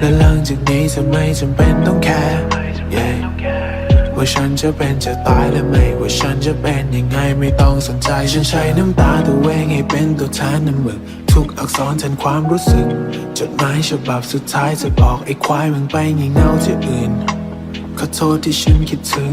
และหลังจากนี้จะไม่จำเป็นต้องแคร์ yeah ว่าฉันจะเป็นจะตายและไม่ ว่าฉันจะเป็นยังไงไม่ต้องสนใจ ฉันใช้น้ำตาตัวเองให้เป็นตัวแทนน้ำมึก ทุกอักษรแทนความรู้สึก จดหมายฉบับสุดท้ายจะบอกไอ้ควายมึงไปงี่เง่าที่อื่น ขอโทษที่ฉันคิดถึง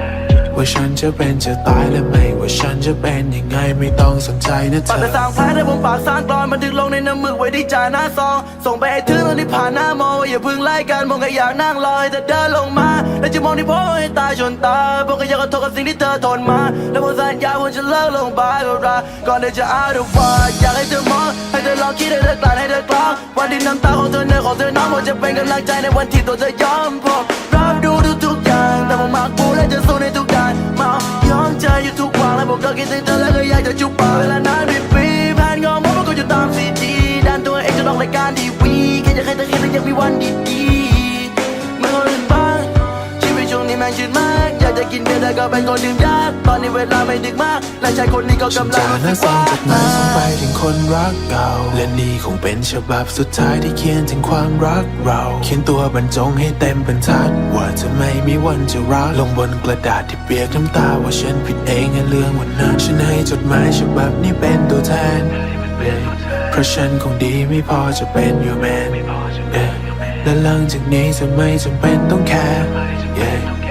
ว่าฉันจะเป็นจะตายและไม่ว่าฉันจะเป็นยังไงไม่ต้องสนใจนะเธอปากอแต่สร้างแผลในผมปากสร้างกรอนบันทึกลงในน้ำมึกไว้ที่จ่าหน้าซอง ส่งไปให้ถึงตอนที่ผ่านหน้ามองว่าอย่าเพึ่งไล่กันมองแค่อยากนั่งรอให้เธอเดินลงมา และจะมองที่พ่อให้ตายจนตายผมก็อยากขอโทษกับสิ่งที่เธอทนมา และผมสัญญาว่าจะเลิกลงไปกับรักก่อนที่จะอาดูว่าอยากให้เธอมองให้เธอลองคิดให้เธอกลั่นให้เธอกลางวันที่น้ำตาของเธอเนื้อของเธอน้ำผมจะเป็นกำลังใจในวันที่ตัวเธอยอมผมรับดูทุกๆอย่างแต่ผมมักพูดและจะสู้ในทุก วันและผมากอยากจะกินเบียร์แต่ก็เป็นคนดื่มยากตอนนี้เวลาไม่ดึกมากและชายคนนี้ก็ฉันกำลังรู้หน้าสึกว่าจดหมายส่งไปถึงคนรักเก่า และนี่คงเป็นฉบับสุดท้ายที่เขียนถึงความรักเรา เขียนตัวบรรจงให้เต็มบรรทัด ว่าจะไม่มีวันจะรักลงบนกระดาษที่เปียกน้ำตาว่าฉันผิดเองในเรื่องวันนั้นฉันให้จดหมายฉบับนี้เป็นตัวแทน เพราะฉันคงดีไม่พอจะเป็น your man และหลังจากนี้จะไม่จำเป็นต้องแคร์ yeah